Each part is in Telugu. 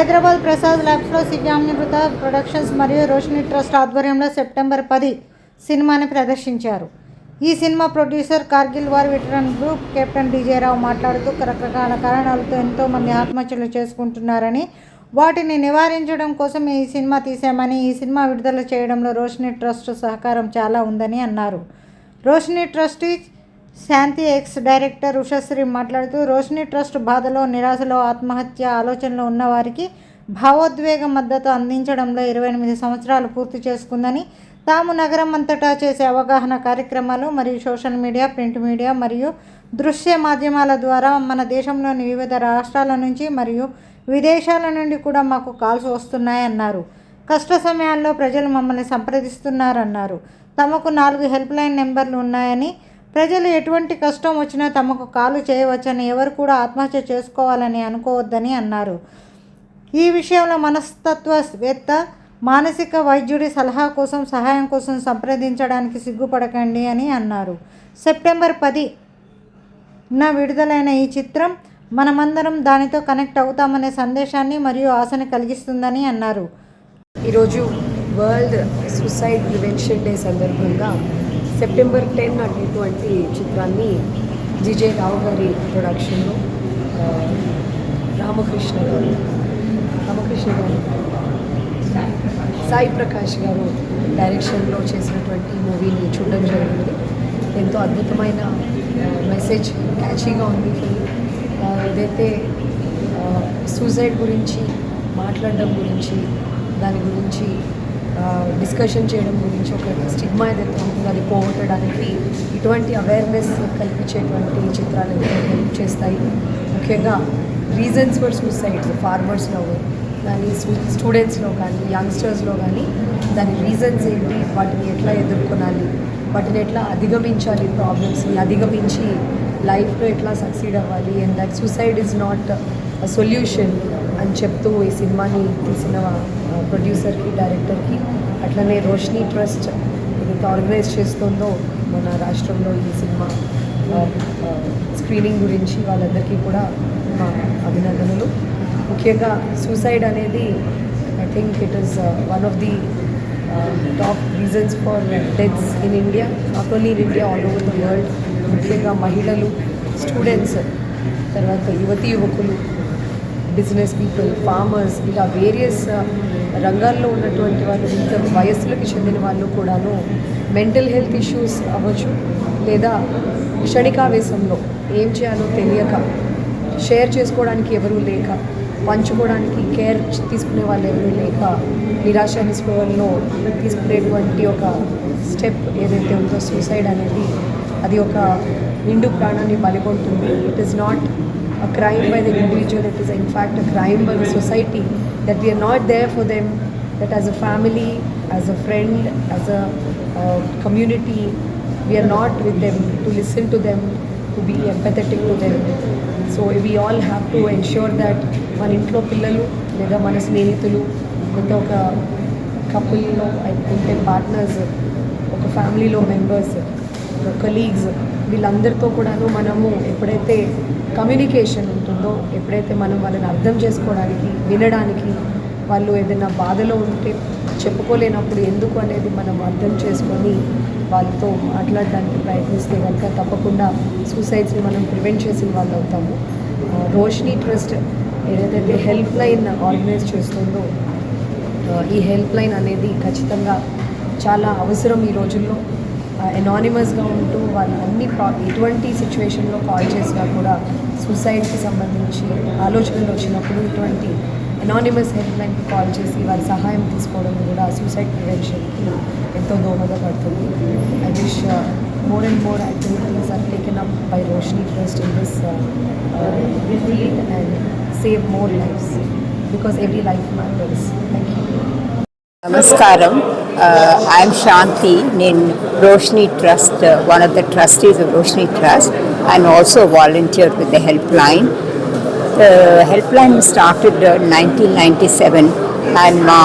హైదరాబాద్ ప్రసాద్ ల్యాబ్స్లో సిద్ధామృత ప్రొడక్షన్స్ మరియు రోషిని ట్రస్ట్ ఆధ్వర్యంలో సెప్టెంబర్ పది సినిమాని ప్రదర్శించారు. ఈ cinema producer Kargil war veteran group captain D J Rao మాట్లాడుతూ రకరకాల కారణాలతో ఎంతోమంది ఆత్మహత్యలు చేసుకుంటున్నారని వాటిని నివారించడం కోసం ఈ సినిమా తీసామని ఈ సినిమా విడుదల చేయడంలో రోషిని ట్రస్ట్ సహకారం చాలా ఉందని అన్నారు. Roshini trustee Shanti ex director Ushasri మాట్లాడుతూ రోషిని ట్రస్ట్ బాధలో నిరాశలో ఆత్మహత్య ఆలోచనలో ఉన్నవారికి భావోద్వేగ మద్దతు అందించడంలో ఇరవై ఎనిమిది సంవత్సరాలు పూర్తి చేసుకుందని తాము నగరం అంతటా చేసే అవగాహన కార్యక్రమాలు మరియు సోషల్ మీడియా ప్రింట్ మీడియా మరియు దృశ్య మాధ్యమాల ద్వారా మన దేశంలోని వివిధ రాష్ట్రాల నుంచి మరియు విదేశాల నుండి కూడా మాకు కాల్స్ వస్తున్నాయన్నారు. కష్ట సమయాల్లో ప్రజలు మమ్మల్ని సంప్రదిస్తున్నారన్నారు. తమకు నాలుగు హెల్ప్ లైన్ నెంబర్లు ఉన్నాయని ప్రజలు ఎటువంటి కష్టం వచ్చినా తమకు కాలు చేయవచ్చని ఎవరు కూడా ఆత్మహత్య చేసుకోవాలని అనుకోవద్దని అన్నారు. ఈ విషయంలో మనస్తత్వవేత్త మానసిక వైద్యుడి సలహా కోసం సహాయం కోసం సంప్రదించడానికి సిగ్గుపడకండి అని అన్నారు. సెప్టెంబర్ పది నా విడుదలైన ఈ చిత్రం మనమందరం దానితో కనెక్ట్ అవుతామనే సందేశాన్ని మరియు ఆశని కలిగిస్తుందని అన్నారు. ఈరోజు వరల్డ్ సూసైడ్ ప్రివెన్షన్ డే సందర్భంగా సెప్టెంబర్ టెన్ అనేటువంటి చిత్రాన్ని జిజే రావు గారి ప్రొడక్షన్లో రామకృష్ణ గారు రామకృష్ణ గారు సాయి ప్రకాష్ గారు డైరెక్షన్లో చేసినటువంటి మూవీని చూడడం జరిగింది. ఎంతో అద్భుతమైన మెసేజ్ క్యాచీగా ఉంది. ఫిల్మ్ ఏదైతే సూసైడ్ గురించి మాట్లాడడం గురించి దాని గురించి డిస్కషన్ చేయడం గురించి ఒక స్టిగ్మా ఏదైతే ఉంటుందో అది పోగొట్టడానికి ఇటువంటి అవేర్నెస్ కల్పించేటువంటి చిత్రాలు హెల్ప్ చేస్తాయి ముఖ్యంగా రీజన్స్ ఫర్ సూసైడ్స్ ఫార్మర్స్లో కానీ స్టూడెంట్స్లో కానీ యంగ్స్టర్స్లో కానీ దాని రీజన్స్ ఏంటి వాటిని ఎట్లా ఎదుర్కొనాలి వాటిని ఎట్లా అధిగమించాలి ప్రాబ్లమ్స్ని అధిగమించి లైఫ్లో ఎట్లా సక్సీడ్ అవ్వాలి and that suicide is not solution అని చెప్తూ ఈ సినిమాని తీసిన ప్రొడ్యూసర్కి డైరెక్టర్కి అట్లనే రోషిని ట్రస్ట్ ఏదైతే ఆర్గనైజ్ చేస్తుందో మన రాష్ట్రంలో ఈ సినిమా స్క్రీనింగ్ గురించి వాళ్ళందరికీ కూడా మా అభినందనలు. ముఖ్యంగా సూసైడ్ అనేది I think it is one of the top reasons for deaths in India. Not only in India all over the world. ముఖ్యంగా మహిళలు స్టూడెంట్స్ తర్వాత యువతి యువకులు బిజినెస్ పీపుల్ ఫార్మర్స్ ఇలా వేరియస్ రంగాల్లో ఉన్నటువంటి వాళ్ళు వివిధ వయస్సులకు చెందిన వాళ్ళు కూడాను మెంటల్ హెల్త్ ఇష్యూస్ అవ్వచ్చు లేదా క్షణికావేశంలో ఏం చేయాలో తెలియక షేర్ చేసుకోవడానికి ఎవరూ లేక పంచుకోవడానికి కేర్ తీసుకునే వాళ్ళు ఎవరూ లేక నిరాశ నిస్పృహల్లో తీసుకునేటువంటి ఒక స్టెప్ ఏదైతే ఉందో సూసైడ్ అనేది అది ఒక నిండు ప్రాణాన్ని బలికొంటుంది it is not a crime by the individual, it is in fact a crime by the society that we are not there for them, that as a family, as a friend, as a uh, community, we are not with them to listen to them, to be empathetic to them. So we all have to ensure that మన ఇంట్లో పిల్లలు లేదా మన స్నేహితులు లేదా ఒక కపుల్లో ఉంటే పార్ట్నర్స్ ఒక ఫ్యామిలీలో మెంబర్స్ ఒక కలీగ్స్ వీళ్ళందరితో కూడాను మనము ఎప్పుడైతే కమ్యూనికేషన్ ఉంటుందో ఎప్పుడైతే మనం వాళ్ళని అర్థం చేసుకోవడానికి వినడానికి వాళ్ళు ఏదైనా బాధలో ఉంటే చెప్పుకోలేనప్పుడు ఎందుకు అనేది మనం అర్థం చేసుకొని వాళ్ళతో మాట్లాడడానికి ప్రయత్నిస్తే కనుక తప్పకుండా సూసైడ్స్ని మనం ప్రివెంట్ చేసిన వాళ్ళు అవుతాము. ఆ, రోషిని ట్రస్ట్ ఏదైతే హెల్ప్ లైన్ ఆర్గనైజ్ చేస్తుందో ఈ హెల్ప్ లైన్ అనేది ఖచ్చితంగా చాలా అవసరం ఈ రోజుల్లో. ఎనానిమస్గా ఉంటూ వాళ్ళు అన్ని ప్రా ఎటువంటి సిచ్యువేషన్లో కాల్ చేసినా కూడా సూసైడ్కి సంబంధించి ఆలోచనలు వచ్చినప్పుడు ఇటువంటి ఎనానిమస్ హెల్ప్ లైన్కి కాల్ చేసి వారి సహాయం తీసుకోవడం కూడా సూసైడ్ ప్రివెన్షన్కి ఎంతో దోహదపడుతుంది I wish more and more activities are taken up by Roshini trust in this field and save more lifes because every life matters thank you నమస్కారం. Uh, I'm Shanti in Roshni Trust, uh, one of the trustees of Roshni Trust, and also volunteered volunteer with the helpline. The helpline was started uh, in 1997 and my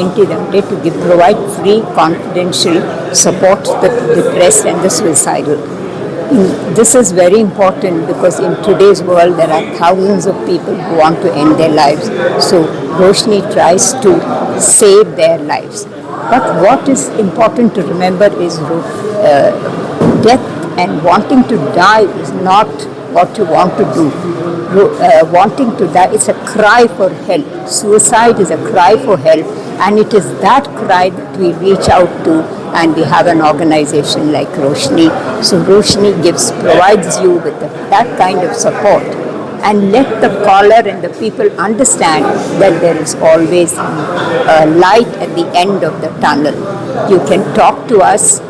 ಏನಿದೆ ಅಂದರೆ to provide free, confidential support to the depressed and the suicidal. this is very important because in today's world there are thousands of people who want to end their lives. So Roshni tries to save their lives. But what is important to remember is uh, death and wanting to die is not what you want to do. Uh, wanting to die is a cry for help. Suicide is a cry for help, and it is that cry that we reach out to, and we have an organization like Roshni. So Roshni gives provides you with the, that kind of support, and let the caller and the people understand that there is always a light at the end of the tunnel. You can talk to us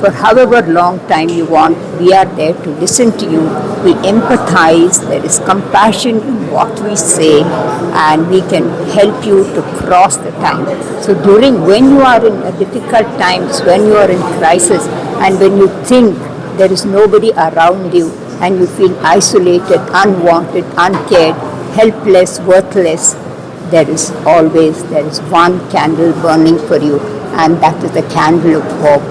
for however long time you want, we are there to listen to you. We empathize, there is compassion in what we say, and we can help you to cross the time. So during when you are in difficult times, when you are in crisis, and when you think there is nobody around you, and you feel isolated, unwanted, uncared, helpless, worthless, there is always there is one candle burning for you and that is the candle of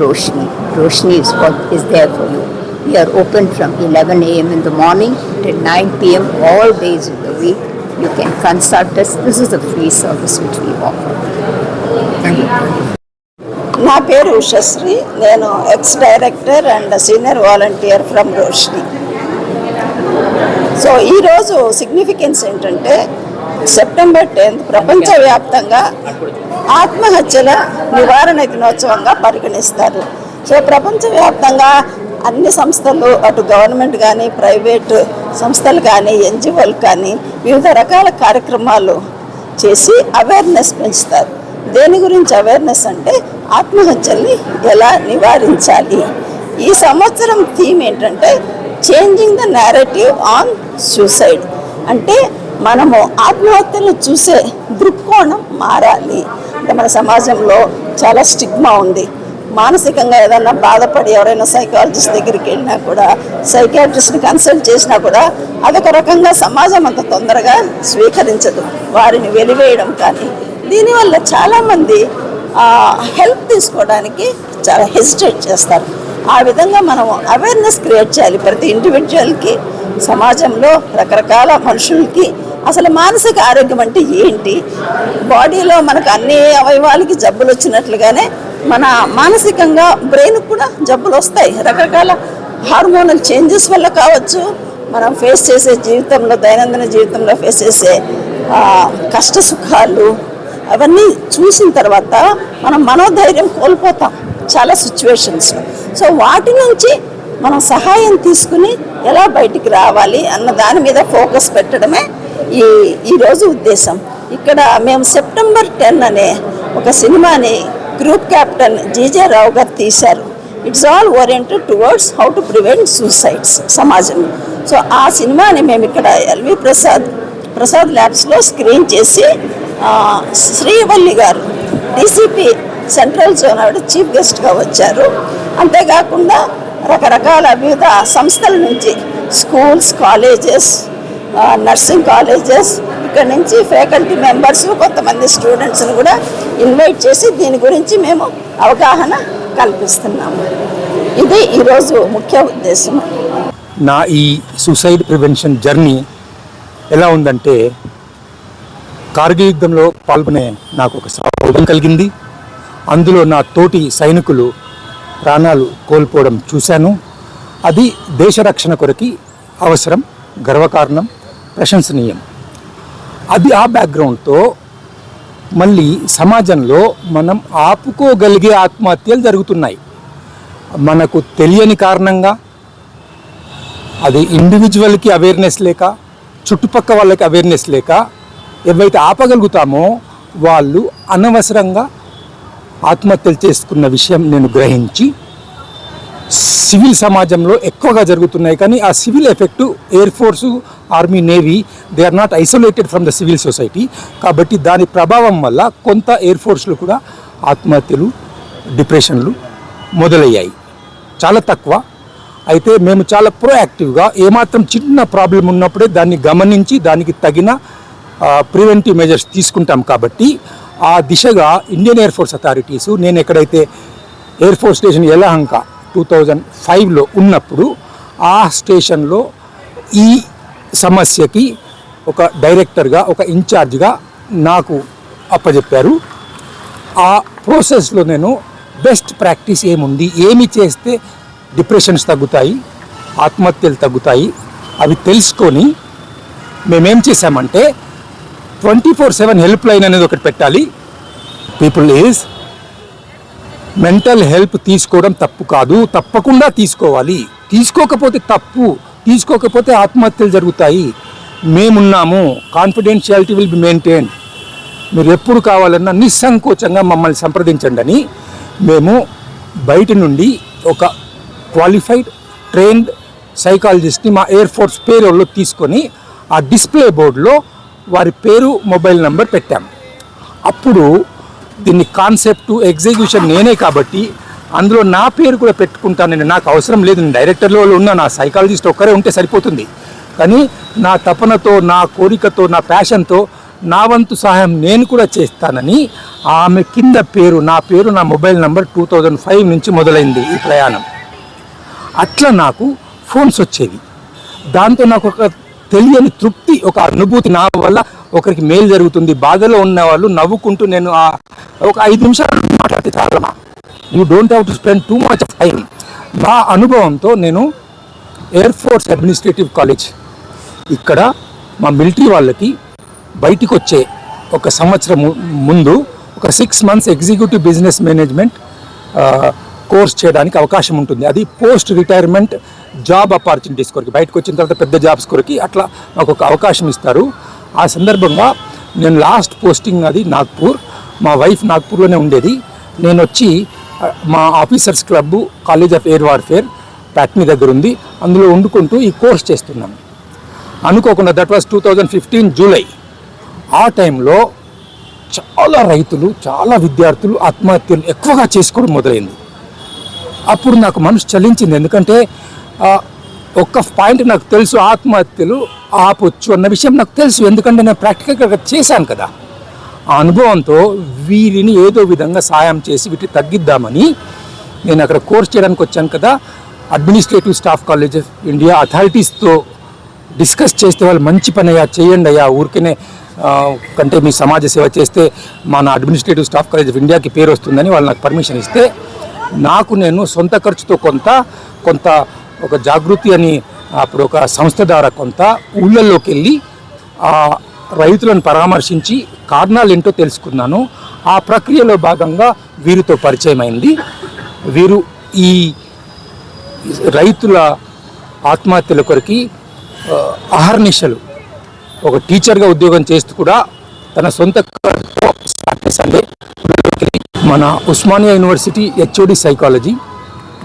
roshni. Roshni is what is there for you. We are open from 11 a.m in the morning till 9 p.m all days of the week. You can consult us. This is a free service which we offer నా పేరు ఉషశ్రీ. నేను ex director and senior volunteer from Roshni so ఈరోజు సిగ్నిఫికెన్స్ ఏంటంటే సెప్టెంబర్ టెన్త్ ప్రపంచవ్యాప్తంగా ఆత్మహత్యల నివారణ దినోత్సవంగా పరిగణిస్తారు. సో ప్రపంచవ్యాప్తంగా అన్ని సంస్థలు అటు గవర్నమెంట్ కానీ ప్రైవేట్ సంస్థలు కానీ ఎన్జిఓలు కానీ వివిధ రకాల కార్యక్రమాలు చేసి అవేర్నెస్ పెంచుతారు. దేని గురించి అవేర్నెస్ అంటే ఆత్మహత్యల్ని ఎలా నివారించాలి? ఈ సంవత్సరం థీమ్ ఏంటంటే changing the narrative on suicide అంటే మనము ఆత్మహత్యలను చూసే దృక్కోణం మారాలి. అంటే మన సమాజంలో చాలా స్టిగ్మా ఉంది. మానసికంగా ఏదైనా బాధపడి ఎవరైనా సైకాలజిస్ట్ దగ్గరికి వెళ్ళినా కూడా సైకాట్రిస్ట్ని కన్సల్ట్ చేసినా కూడా అదొక రకంగా సమాజం అంత తొందరగా స్వీకరించదు. వారిని వెలివేయడం కానీ దీనివల్ల చాలామంది హెల్ప్ తీసుకోవడానికి చాలా హెసిటేట్ చేస్తారు. ఆ విధంగా మనం అవేర్నెస్ క్రియేట్ చేయాలి ప్రతి ఇండివిజువల్కి సమాజంలో రకరకాల మనుషులకి. అసలు మానసిక ఆరోగ్యం అంటే ఏంటి? బాడీలో మనకు అన్ని అవయవాలకి జబ్బులు వచ్చినట్లుగానే మన మానసికంగా బ్రెయిన్కి కూడా జబ్బులు వస్తాయి. రకరకాల హార్మోనల్ చేంజెస్ వల్ల కావచ్చు. మనం ఫేస్ చేసే జీవితంలో దైనందిన జీవితంలో ఫేస్ చేసే కష్ట సుఖాలు అవన్నీ చూసిన తర్వాత మనం మనోధైర్యం కోల్పోతాం చాలా సిచ్యువేషన్స్లో సో వాటి నుంచి మనం సహాయం తీసుకుని ఎలా బయటికి రావాలి అన్న దాని మీద ఫోకస్ పెట్టడమే ఈ ఈరోజు ఉద్దేశం. ఇక్కడ మేము సెప్టెంబర్ టెన్ అనే ఒక సినిమాని గ్రూప్ కెప్టెన్ జీజే రావు గారు తీశారు. It's all oriented towards how to prevent suicides సమాజం సో ఆ సినిమాని మేము ఇక్కడ ఎల్వి ప్రసాద్ ప్రసాద్ ల్యాబ్స్లో స్క్రీన్ చేసి శ్రీవల్లి గారు డీసీపీ సెంట్రల్ జోన్ ఆవిడ చీఫ్ గెస్ట్గా వచ్చారు. అంతేకాకుండా రకరకాల వివిధ సంస్థల నుంచి స్కూల్స్ కాలేజెస్ నర్సింగ్ కాలేజెస్ ఇక్కడ నుంచి ఫ్యాకల్టీ మెంబర్స్ కొంతమంది స్టూడెంట్స్ని కూడా ఇన్వైట్ చేసి దీని గురించి మేము అవగాహన కల్పిస్తున్నాము. ఇది ఈరోజు ముఖ్య ఉద్దేశం. నా ఈ సూసైడ్ ప్రివెన్షన్ జర్నీ ఎలా ఉందంటే కార్గిల్ యుద్ధంలో పాల్గొనే నాకు ఒక సౌభాగ్యం కలిగింది. అందులో నా తోటి సైనికులు ప్రాణాలు కోల్పోవడం చూశాను. అది దేశ రక్షణ కొరకి అవసరం గర్వకారణం ప్రశంసనీయం. అది ఆ బ్యాక్గ్రౌండ్తో మళ్ళీ సమాజంలో మనం ఆపుకోగలిగే ఆత్మహత్యలు జరుగుతున్నాయి. మనకు తెలియని కారణంగా అది ఇండివిజువల్కి అవేర్నెస్ లేక చుట్టుపక్క వాళ్ళకి అవేర్నెస్ లేక ఎవరైతే ఆపగలుగుతామో వాళ్ళు అనవసరంగా ఆత్మహత్యలు చేసుకున్న విషయం నేను గ్రహించి సివిల్ సమాజంలో ఎక్కువగా జరుగుతున్నాయి. కానీ ఆ civil effect air force army navy they are not isolated from the civil society. కాబట్టి దాని ప్రభావం వల్ల కొంత ఎయిర్ ఫోర్స్లో కూడా ఆత్మహత్యలు డిప్రెషన్లు మొదలయ్యాయి. చాలా తక్కువ. అయితే మేము చాలా ప్రోయాక్టివ్గా ఏమాత్రం చిన్న ప్రాబ్లం ఉన్నప్పుడే దాన్ని గమనించి దానికి తగిన ప్రివెంటివ్ మెజర్స్ తీసుకుంటాం కాబట్టి ఆ దిశగా ఇండియన్ ఎయిర్ ఫోర్స్ అథారిటీస్ నేను ఎక్కడైతే air force station Yelahanka two thousand ఫైవ్లో ఉన్నప్పుడు ఆ స్టేషన్లో ఈ సమస్యకి ఒక డైరెక్టర్గా ఒక ఇన్ఛార్జ్గా నాకు అప్పచెప్పారు ఆ ప్రాసెస్లో నేను బెస్ట్ ప్రాక్టీస్ ఏముంది? ఏమి చేస్తే డిప్రెషన్స్ తగ్గుతాయి ఆత్మహత్యలు తగ్గుతాయి? అవి తెలుసుకొని మేమేం చేసామంటే twenty four seven help line అనేది ఒకటి పెట్టాలి. పీపుల్ ఈజ్ మెంటల్ హెల్ప్ తీసుకోవడం తప్పు కాదు. తప్పకుండా తీసుకోవాలి. తీసుకోకపోతే తప్పు. తీసుకోకపోతే ఆత్మహత్యలు జరుగుతాయి. మేమున్నాము. కాన్ఫిడెన్షియాలిటీ విల్ బి మెయింటైన్ మీరు ఎప్పుడు కావాలన్నా నిస్సంకోచంగా మమ్మల్ని సంప్రదించండి అని మేము బయట నుండి ఒక క్వాలిఫైడ్ ట్రైన్డ్ సైకాలజిస్ట్ని మా ఎయిర్ ఫోర్స్ పేరులో తీసుకొని ఆ డిస్ప్లే బోర్డులో వారి పేరు మొబైల్ నెంబర్ పెట్టాం. అప్పుడు దీన్ని కాన్సెప్ట్ ఎగ్జిక్యూషన్ నేనే కాబట్టి అందులో నా పేరు కూడా పెట్టుకుంటానని నాకు అవసరం లేదు. నేను డైరెక్టర్లో ఉన్న నా సైకాలజిస్ట్ ఒక్కరే ఉంటే సరిపోతుంది. కానీ నా తపనతో నా కోరికతో నా ప్యాషన్తో నా వంతు సహాయం నేను కూడా చేస్తానని ఆమె కింద పేరు నా పేరు నా mobile number two thousand five నుంచి మొదలైంది ఈ ప్రయాణం. అట్లా నాకు ఫోన్స్ వచ్చేవి. దాంతో నాకు ఒక తెలియని తృప్తి ఒక అనుభూతి నా వల్ల ఒకరికి మేలు జరుగుతుంది. బాధలో ఉన్న వాళ్ళు నవ్వుకుంటూ నేను ఆ ఒక ఐదు నిమిషాలు మాట్లాడితే చాలా you don't have to spend too much of time నా అనుభవంతో నేను ఎయిర్ ఫోర్స్ అడ్మినిస్ట్రేటివ్ కాలేజ్ ఇక్కడ మా మిలిటరీ వాళ్ళకి బయటికి వచ్చే ఒక సంవత్సరం ముందు ఒక six months executive business management course చేయడానికి అవకాశం ఉంటుంది. అది పోస్ట్ రిటైర్మెంట్ జాబ్ ఆపర్చునిటీస్ కొరకు బయటకు వచ్చిన తర్వాత పెద్ద జాబ్స్ కొరకు అట్లా నాకు ఒక అవకాశం ఇస్తారు. ఆ సందర్భంగా నేను లాస్ట్ పోస్టింగ్ అది నాగ్పూర్ మా వైఫ్ నాగ్పూర్లోనే ఉండేది. నేను వచ్చి మా officers club college of air warfare Patny దగ్గర ఉంది. అందులో వండుకుంటూ ఈ కోర్స్ చేస్తున్నాను. అనుకోకుండా that was two thousand fifteen July ఆ టైంలో చాలా రైతులు చాలా విద్యార్థులు ఆత్మహత్యలు ఎక్కువగా చేసుకోవడం మొదలైంది. అప్పుడు నాకు మనసు చలించింది. ఎందుకంటే ఒక్క పాయింట్ నాకు తెలుసు ఆత్మహత్యలు ఆపొచ్చు అన్న విషయం నాకు తెలుసు. ఎందుకంటే నేను ప్రాక్టికల్గా చేశాను కదా. ఆ అనుభవంతో వీరిని ఏదో విధంగా సాయం చేసి వీటిని తగ్గిద్దామని నేను అక్కడ కోర్స్ చేయడానికి వచ్చాను కదా. Administrative staff college of India అథారిటీస్తో discuss చేస్తే వాళ్ళు మంచి పని అయ్యా చేయండి అయ్యా. ఊరికనే కంటే మీ సమాజ సేవ చేస్తే మన అడ్మినిస్ట్రేటివ్ స్టాఫ్ కాలేజ్ ఆఫ్ ఇండియాకి పేరు వస్తుందని వాళ్ళు నాకు పర్మిషన్ ఇస్తే నాకు నేను సొంత ఖర్చుతో కొంత కొంత ఒక జాగృతి అని అప్పుడు ఒక సంస్థ ద్వారా కొంత ఊళ్ళల్లోకి వెళ్ళి ఆ రైతులను పరామర్శించి కారణాలు ఏంటో తెలుసుకున్నాను. ఆ ప్రక్రియలో భాగంగా వీరితో పరిచయం అయింది వీరు ఈ రైతుల ఆత్మహత్యల కొరకి అహర్నిశలు ఒక టీచర్గా ఉద్యోగం చేస్తూ కూడా తన సొంత సండే మన Osmania university HOD psychology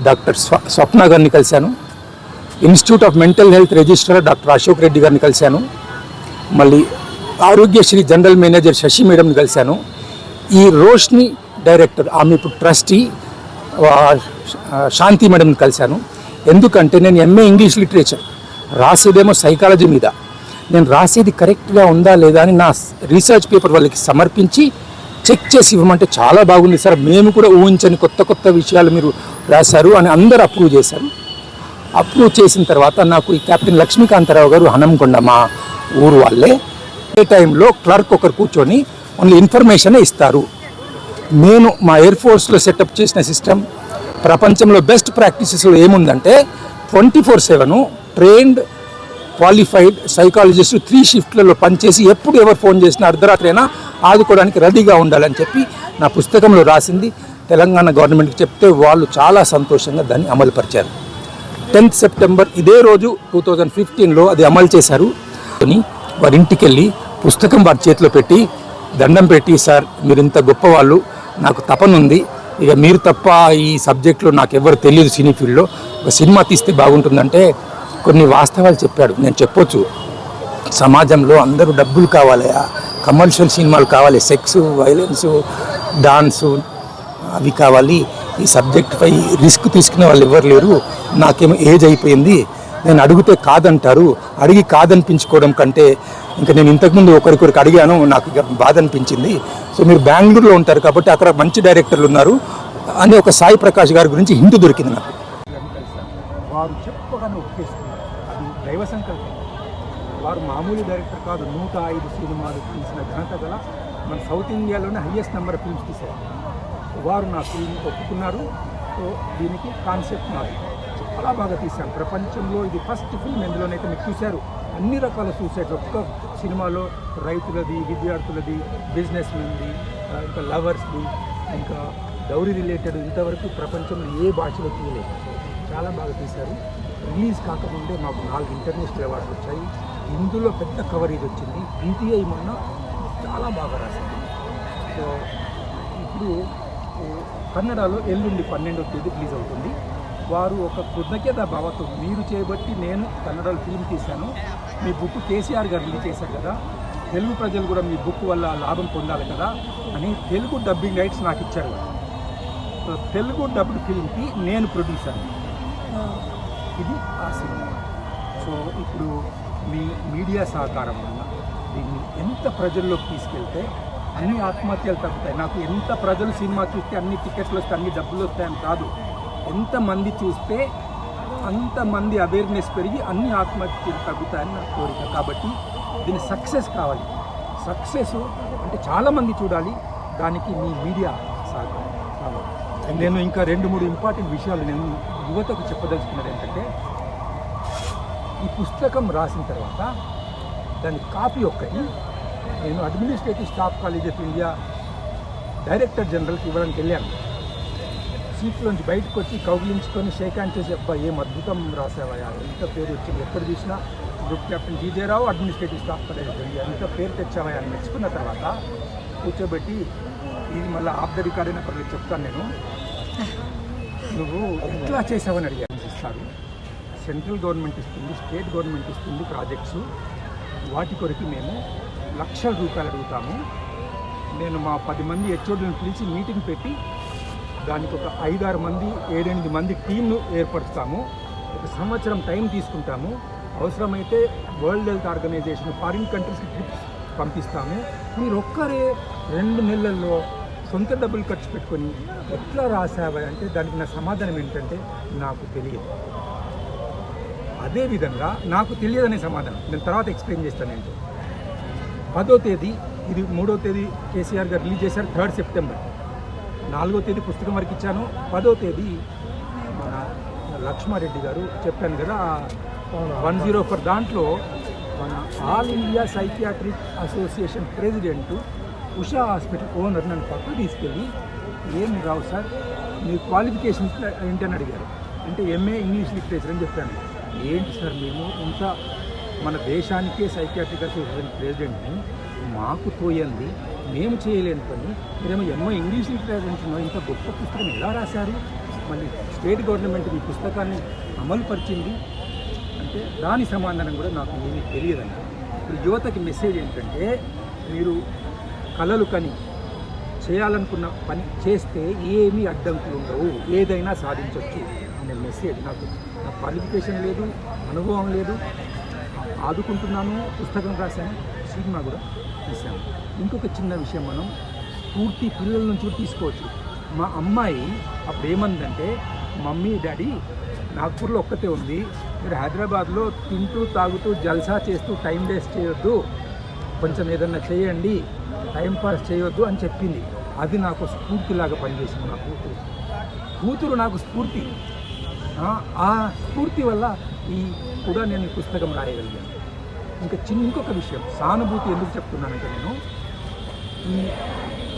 doctor స్వ స్వప్న గారిని కలిశాను. Institute of mental health registrar doctor Ashok Reddy గారిని కలిశాను. మళ్ళీ ఆరోగ్యశ్రీ జనరల్ మేనేజర్ శశి మేడంని కలిశాను. ఈ రోష్ని డైరెక్టర్ ఆమె ఇప్పుడు ట్రస్టీ శాంతి మేడంని కలిశాను. ఎందుకంటే నేను ఎంఏ ఇంగ్లీష్ లిటరేచర్ రాసేదేమో సైకాలజీ మీద. నేను రాసేది కరెక్ట్గా ఉందా లేదా అని నా రీసెర్చ్ పేపర్ వాళ్ళకి సమర్పించి చెక్ చేసి ఇవ్వమంటే చాలా బాగుంది సార్. మేము కూడా ఊహించని కొత్త కొత్త విషయాలు మీరు రాశారు అని అందరు అప్రూవ్ చేశారు. అప్రూవ్ చేసిన తర్వాత నాకు ఈ కెప్టెన్ లక్ష్మీకాంతరావు గారు హనంకొండ మా ఊరు వాళ్ళే ఏ టైంలో క్లర్క్ ఒకరు కూర్చొని ఓన్లీ ఇన్ఫర్మేషనే ఇస్తారు. నేను మా ఎయిర్ ఫోర్స్లో సెటప్ చేసిన సిస్టమ్ ప్రపంచంలో బెస్ట్ ప్రాక్టీసెస్లో ఏముందంటే twenty four seven trained qualified psychologist three షిఫ్ట్లలో పనిచేసి ఎప్పుడు ఎవరు ఫోన్ చేసినా అర్ధరాత్రైనా ఆదుకోవడానికి రెడీగా ఉండాలని చెప్పి నా పుస్తకంలో రాసింది. తెలంగాణ గవర్నమెంట్కి చెప్తే వాళ్ళు చాలా సంతోషంగా దాన్ని అమలుపరిచారు. టెన్త్ సెప్టెంబర్ ఇదే రోజు టూ థౌజండ్ ఫిఫ్టీన్లో అది అమలు చేశారు. అని వారి ఇంటికి వెళ్ళి పుస్తకం వారి చేతిలో పెట్టి దండం పెట్టి సార్ మీరు ఇంత గొప్పవాళ్ళు నాకు తపనుంది ఇక మీరు తప్ప ఈ సబ్జెక్ట్లో నాకు ఎవరు తెలియదు సినీ ఫీల్డ్లో. ఒక సినిమా తీస్తే బాగుంటుందంటే కొన్ని వాస్తవాలు చెప్పాడు. నేను చెప్పొచ్చు. సమాజంలో అందరూ డబ్బులు కావాలి కమర్షియల్ సినిమాలు కావాలి. సెక్స్ వైలెన్స్ డాన్సు అవి కావాలి. ఈ సబ్జెక్ట్పై రిస్క్ తీసుకునే వాళ్ళు ఎవరు లేరు. నాకేమో ఏజ్ అయిపోయింది. నేను అడిగితే కాదంటారు. అడిగి కాదనిపించుకోవడం కంటే ఇంకా నేను ఇంతకుముందు ఒకరికొరికి అడిగాను. నాకు బాధ అనిపించింది. సో మీరు బెంగళూరులో ఉంటారు కాబట్టి అక్కడ మంచి డైరెక్టర్లు ఉన్నారు. అని ఒక సాయి ప్రకాష్ గారి గురించి హింట్ దొరికింది నాకు. వారు చెప్పగానే ఒప్పేస్తున్నారు అది దైవ సంకల్పం. వారు మామూలు డైరెక్టర్ కాదు. నూట ఐదు సినిమాలు తీసిన ఘనత గల మన సౌత్ ఇండియాలోనే హయ్యెస్ట్ నెంబర్ ఫిల్మ్స్ తీసేవారు వారు నా ఫిల్మ్ ఒప్పుకున్నారు. సో దీనికి కాన్సెప్ట్ నాది చాలా బాగా తీశాను ప్రపంచంలో ఇది ఫస్ట్ ఫిల్మ్. ఎందులోనైతే మీరు చూశారు. అన్ని రకాల సూసైడ్స్ ఒక్క సినిమాలో రైతులది విద్యార్థులది బిజినెస్ మెన్ది ఇంకా లవర్స్ది ఇంకా డౌరీ రిలేటెడ్ ఇంతవరకు ప్రపంచంలో ఏ భాషలో తీయలేదు. చాలా బాగా తీశారు. రిలీజ్ కాకముందే మాకు నాలుగు ఇంటర్నేషనల్ అవార్డ్స్ వచ్చాయి. ఇందులో పెద్ద కవరేజ్ వచ్చింది. పీటీఐ మొన్న చాలా బాగా రాసింది. సో ఇప్పుడు కన్నడలో ఎల్లుండి పన్నెండో తేదీ రిలీజ్ అవుతుంది. వారు ఒక కృతజ్ఞత భావతో మీరు చేయబట్టి నేను కన్నడలో ఫిల్మ్ తీశాను. మీ బుక్ కేసీఆర్ గారు రిలీజ్ చేశారు కదా. తెలుగు ప్రజలు కూడా మీ బుక్ వల్ల లాభం పొందాలి కదా అని తెలుగు డబ్బింగ్ రైట్స్ నాకు ఇచ్చారు సో తెలుగు డబ్డ్ ఫిల్మ్కి నేను ప్రొడ్యూసర్ ఇది ఆ సినిమా. సో ఇప్పుడు మీ మీడియా సహకారం వల్ల దీన్ని ఎంత ప్రజల్లోకి తీసుకెళ్తే అన్ని ఆత్మహత్యలు తగ్గుతాయి. నాకు ఎంత ప్రజలు సినిమా చూస్తే అన్ని టికెట్లు వస్తే అన్ని డబ్బులు వస్తాయని కాదు. ఎంతమంది చూస్తే అంతమంది అవేర్నెస్ పెరిగి అన్ని ఆత్మహత్యలు తగ్గుతాయని నా కోరిక. కాబట్టి దీని సక్సెస్ కావాలి. సక్సెస్ అంటే చాలామంది చూడాలి. దానికి మీ మీడియా సహకారం నేను ఇంకా రెండు మూడు ఇంపార్టెంట్ విషయాలు నేను యువతకు చెప్పదలుచుకున్నది ఏంటంటే ఈ పుస్తకం రాసిన తర్వాత దాని కాపీ ఒక్కటి నేను administrative staff college of India director జనరల్కి ఇవ్వడానికి వెళ్ళాను. సీట్లోంచి బయటకు వచ్చి కౌగిలించుకొని షేక్ హ్యాండ్ చేసి అబ్బా ఏం అద్భుతం రాసావయ్యా ఎంత పేరు వచ్చింది ఎప్పుడు చూసినా? Group captain G J Rao administrative staff college of India ఎంత పేరు తెచ్చావా అని మెచ్చుకున్న తర్వాత కూర్చోబెట్టి ఇది మళ్ళీ ఆఫ్ ద రికార్డ్ అయిన పర్లేదు చెప్తాను నేను. నువ్వు ఎట్లా చేసావని అడిగాను ఇస్తారు సెంట్రల్ గవర్నమెంట్ ఇస్తుంది స్టేట్ గవర్నమెంట్ ఇస్తుంది ప్రాజెక్ట్స్. వాటి కొరకు మేము లక్షల రూపాయలు అడుగుతాము. నేను మా పది మంది హెచ్ఓడిని పిలిచి మీటింగ్ పెట్టి దానికి ఒక ఐదారు మంది ఏడెనిమిది మంది టీంను ఏర్పరుస్తాము. ఒక సంవత్సరం టైం తీసుకుంటాము. అవసరమైతే వరల్డ్ హెల్త్ ఆర్గనైజేషన్ ఫారిన్ కంట్రీస్కి ట్రిప్స్ పంపిస్తాము. మీరు ఒక్కరే రెండు నెలల్లో సొంత డబ్బులు ఖర్చు పెట్టుకొని ఎట్లా రాసావా అంటే దానికి నా సమాధానం ఏంటంటే నాకు తెలియదు. అదేవిధంగా నాకు తెలియదనే సమాధానం. నేను తర్వాత ఎక్స్ప్లెయిన్ చేస్తాను ఏంటో. పదో తేదీ ఇది మూడో తేదీ కేసీఆర్ గారు రిలీజ్ చేశారు థర్డ్ సెప్టెంబర్. నాలుగో తేదీ పుస్తకం వరకు ఇచ్చాను. పదో తేదీ మన లక్ష్మారెడ్డి గారు చెప్పాను కదా వన్ జీరో ఫోర్ దాంట్లో మన all India psychiatric association president Usha hospital owner నన్ను పక్కకు తీసుకెళ్ళి ఏం రావు సార్ మీ క్వాలిఫికేషన్స్ ఏంటని అడిగారు. అంటే ఎంఏ ఇంగ్లీష్ లిటరేచర్ అని చెప్పాను. ఏంటి సార్ మేము? ఇంత మన దేశానికే సైకియాట్రిక్ అసోసియేషన్ ప్రెసిడెంట్ని మాకు తోయంది మేము చేయలేని పని. మీరేమో ఎన్నో ఇంగ్లీష్ లిటరేచర్ ఇంత గొప్ప పుస్తకం ఎలా రాశారు? మళ్ళీ స్టేట్ గవర్నమెంట్ ఈ పుస్తకాన్ని అమలు పరిచింది అంటే దాని సమాధానం కూడా నాకు ఏమీ తెలియదండి ఇప్పుడు యువతకి మెసేజ్ ఏంటంటే మీరు కళలు కని చేయాలనుకున్న పని చేస్తే ఏమీ అడ్డంకులు ఉండవు. ఏదైనా సాధించవచ్చు అనే మెసేజ్ నాకు. నా క్వాలిఫికేషన్ లేదు అనుభవం లేదు. ఆదుకుంటున్నాను. పుస్తకం రాశాను. సినిమా కూడా తీశాను. ఇంకొక చిన్న విషయం మనం పూర్తి పిల్లల నుంచి కూడా తీసుకోవచ్చు. మా అమ్మాయి అప్పుడు ఏమందంటే మమ్మీ డాడీ నాగ్పూర్లో ఒక్కటే ఉంది. మీరు హైదరాబాద్లో తింటూ తాగుతూ జల్సా చేస్తూ టైం వేస్ట్ చేయొద్దు. కొంచెం ఏదన్నా చేయండి. టైం పాస్ చేయొద్దు అని చెప్పింది. అది నాకు స్ఫూర్తిలాగా పనిచేసింది నా కూతురు. కూతురు నాకు స్ఫూర్తి. ఆ, స్ఫూర్తి వల్ల ఈ కూడా నేను పుస్తకం రాయగలిగాను. ఇంకా చిన్న ఇంకొక విషయం. సానుభూతి ఎందుకు చెప్తున్నానంటే నేను ఈ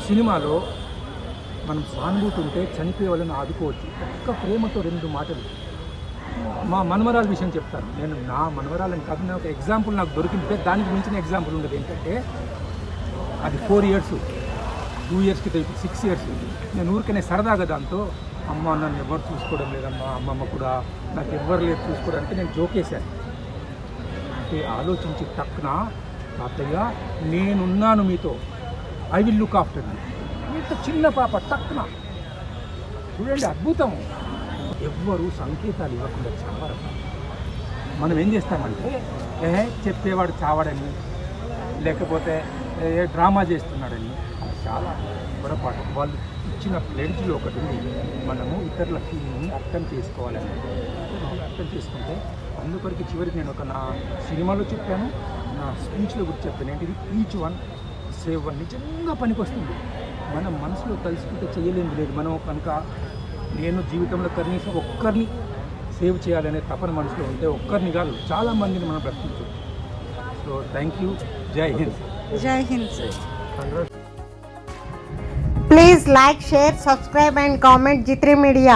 సినిమాలో మనం సానుభూతి ఉంటే చనిపోయే వాళ్ళని ఆదుకోవచ్చు. ఒక్క ప్రేమతో రెండు మాటలు. మా మనవరాల విషయం చెప్తాను. నేను నా మనవరాలని కాదు నేను ఒక ఎగ్జాంపుల్ నాకు దొరికింటే దానికి మించిన ఎగ్జాంపుల్ ఉండదు. ఏంటంటే అది ఫోర్ ఇయర్స్ టూ ఇయర్స్కి ఇప్పుడు సిక్స్ ఇయర్స్ నేను ఊరికనే సరదాగా దాంతో అమ్మ నన్ను ఎవరు చూసుకోవడం లేదమ్మా అమ్మమ్మ కూడా నాకు ఎవ్వరు లేదు చూసుకోవడానికి నేను జోకేశాను అంటే ఆలోచించి తక్కున తాతయ్య నేనున్నాను మీతో. ఐ విల్ లుక్ ఆఫ్టర్ మీతో ఇంత చిన్న పాప తక్కున. చూడండి అద్భుతం. ఎవ్వరు సంకేతాలు ఇవ్వకుండా చావరు. మనం ఏం చేస్తామంటే ఏ చెప్పేవాడు చావడని లేకపోతే ఏ డ్రామా చేస్తున్నాడని అది చాలా పొరపాటు. వాళ్ళు ఇచ్చిన ప్లేడ్జ్లో ఒకటి మనము ఇతరుల ఫీలింగ్ని అర్థం చేసుకోవాలని. అర్థం చేసుకుంటే అందుకొరకు చివరికి నేను ఒక నా సినిమాలో చెప్పాను. నా స్పీచ్లో గురించి చెప్తాను. ఏంటిది? ఈచ్ వన్ సేవ్ వన్ నిజంగా పనికొస్తుంది. మనం మనసులో తలుసుకుంటే చేయలేము లేదు. మనం కనుక నేను జీవితంలో కనీసం ఒక్కరిని సేవ్ చేయాలనే తపన మనసులో ఉంటే ఒక్కరిని కాదు చాలా మందిని మనం బ్రతికించు సో థ్యాంక్ యూ జై హింద్. జై Hind please like share subscribe and comment G three media